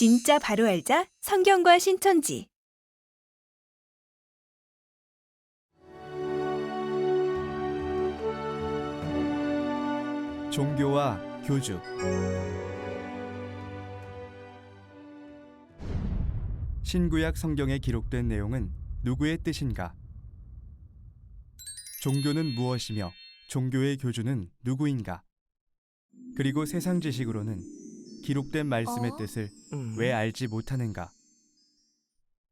진짜 바로 알자 성경과 신천지 종교와 교주 신구약 성경에 기록된 내용은 누구의 뜻인가? 종교는 무엇이며 종교의 교주는 누구인가? 그리고 세상 지식으로는 기록된 말씀의 어? 뜻을 음. 왜 알지 못하는가?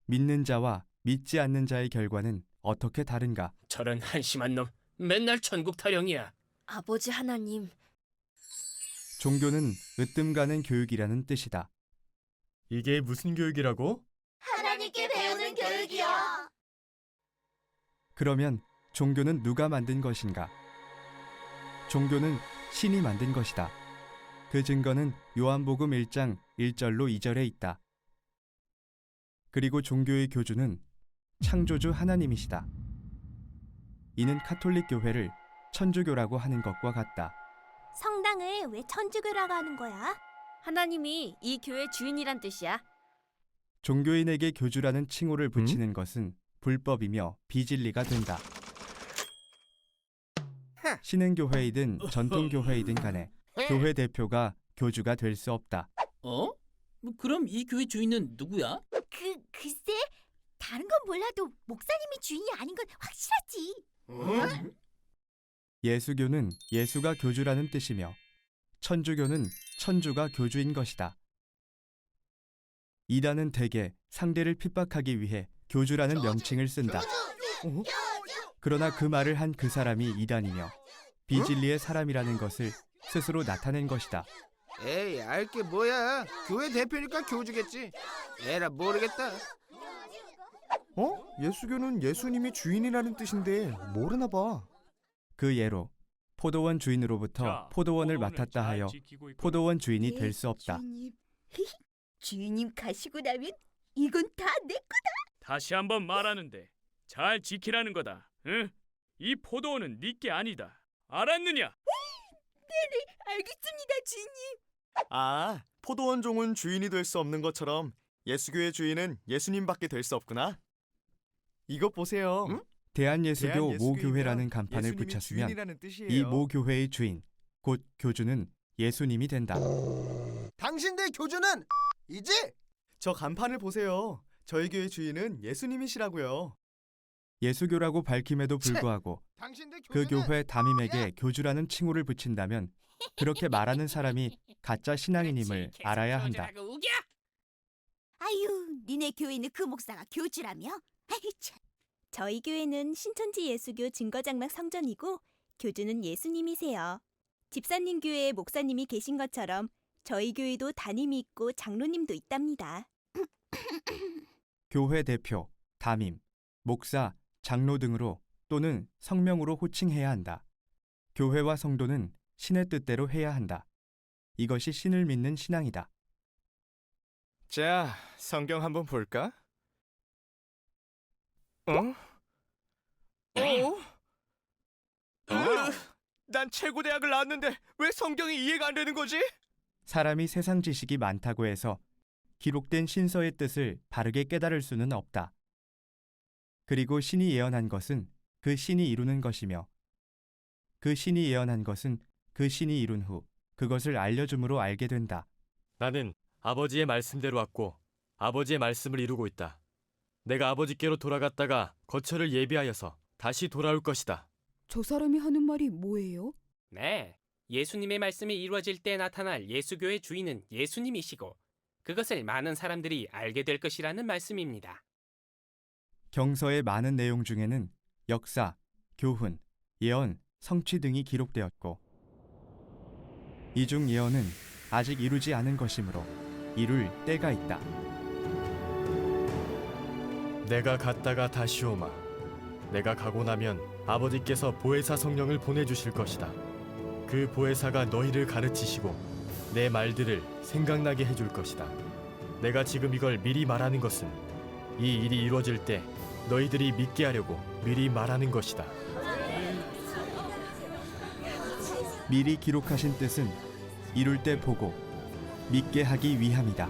믿는 자와 믿지 않는 자의 결과는 어떻게 다른가? 저런 한심한 놈 맨날 천국 타령이야. 아버지 하나님, 종교는 으뜸 가는 교육이라는 뜻이다. 이게 무슨 교육이라고? 하나님께 배우는 교육이요. 그러면 종교는 누가 만든 것인가? 종교는 신이 만든 것이다. 그 증거는 요한복음 1장 1절로 2절에 있다. 그리고 종교의 교주는 창조주 하나님이시다. 이는 카톨릭 교회를 천주교라고 하는 것과 같다. 성당을 왜 천주교라고 하는 거야? 하나님이 이 교회 주인이란 뜻이야. 종교인에게 교주라는 칭호를 붙이는 것은 불법이며 비진리가 된다. 신흥교회이든 전통교회이든 간에 교회 대표가 교주가 될 수 없다. 어? 뭐 그럼 이 교회 주인은 누구야? 그 글쎄 다른 건 몰라도 목사님이 주인이 아닌 건 확실하지. 예수교는 예수가 교주라는 뜻이며 천주교는 천주가 교주인 것이다. 이단은 대개 상대를 핍박하기 위해 교주라는 명칭을 쓴다. 어? 그러나 그 말을 한 그 사람이 이단이며 비진리의 사람이라는 것을 스스로 나타낸 것이다. 에이 알게 뭐야 교회 대표니까 교주겠지 에라 모르겠다 어? 예수교는 예수님이 주인이라는 뜻인데 모르나 봐. 그 예로 포도원 주인으로부터 포도원을 맡았다 하여 포도원 주인이 될 수 없다. 주인님, 주인님 가시고 나면 이건 다내 거. 다시 한번 말하는데 잘 지키라는 거다. 응? 이 포도원은 네게 아니다. 알았느냐? 알겠습니다, 주인님. 아, 포도원 종은 주인이 될 수 없는 것처럼 예수교의 주인은 예수님밖에 될 수 없구나. 이것 보세요. 응? 대한예수교 모교회라는 간판을 붙였으면. 이 모교회의 주인, 곧 교주는 예수님이 된다. 당신들 교주는 이제 저 간판을 보세요. 저희 교회 주인은 예수님이시라고요. 예수교라고 밝힘에도 불구하고 그 교회 담임에게 교주라는 칭호를 붙인다면 그렇게 말하는 사람이 가짜 신앙인임을 알아야 한다. 아유, 니네 교회는 그 목사가 교주라며? 아이 참. 저희 교회는 신천지 예수교 증거장막 성전이고 교주는 예수님이세요. 집사님 교회에 목사님이 계신 것처럼 저희 교회도 담임이 있고 장로님도 있답니다. 교회 대표, 담임, 목사, 장로 등으로 또는 성명으로 호칭해야 한다. 교회와 성도는 신의 뜻대로 해야 한다. 이것이 신을 믿는 신앙이다. 자, 성경 한번 볼까? 어? 어? 으, 난 최고 대학을 나왔는데 왜 성경이 이해가 안 되는 거지? 사람이 세상 지식이 많다고 해서 기록된 신서의 뜻을 바르게 깨달을 수는 없다. 그리고 신이 예언한 것은 그 신이 이루는 것이며 그 신이 예언한 것은 그 신이 이룬 후 그것을 알려줌으로 알게 된다. 나는 아버지의 말씀대로 왔고 아버지의 말씀을 이루고 있다. 내가 아버지께로 돌아갔다가 거처를 예비하여서 다시 돌아올 것이다. 저 사람이 하는 말이 뭐예요? 네. 예수님의 말씀이 이루어질 때 나타날 예수교의 주인은 예수님이시고 그것을 많은 사람들이 알게 될 것이라는 말씀입니다. 경서의 많은 내용 중에는 역사, 교훈, 예언, 성취 등이 기록되었고 이중 예언은 아직 이루지 않은 것이므로 이룰 때가 있다. 내가 갔다가 다시 오마. 내가 가고 나면 아버지께서 보혜사 성령을 보내주실 것이다. 그 보혜사가 너희를 가르치시고 내 말들을 생각나게 해줄 것이다. 내가 지금 이걸 미리 말하는 것은 이 일이 이루어질 때 너희들이 믿게 하려고 미리 말하는 것이다. 미리 기록하신 뜻은 이룰 때 보고 믿게 하기 위함이다.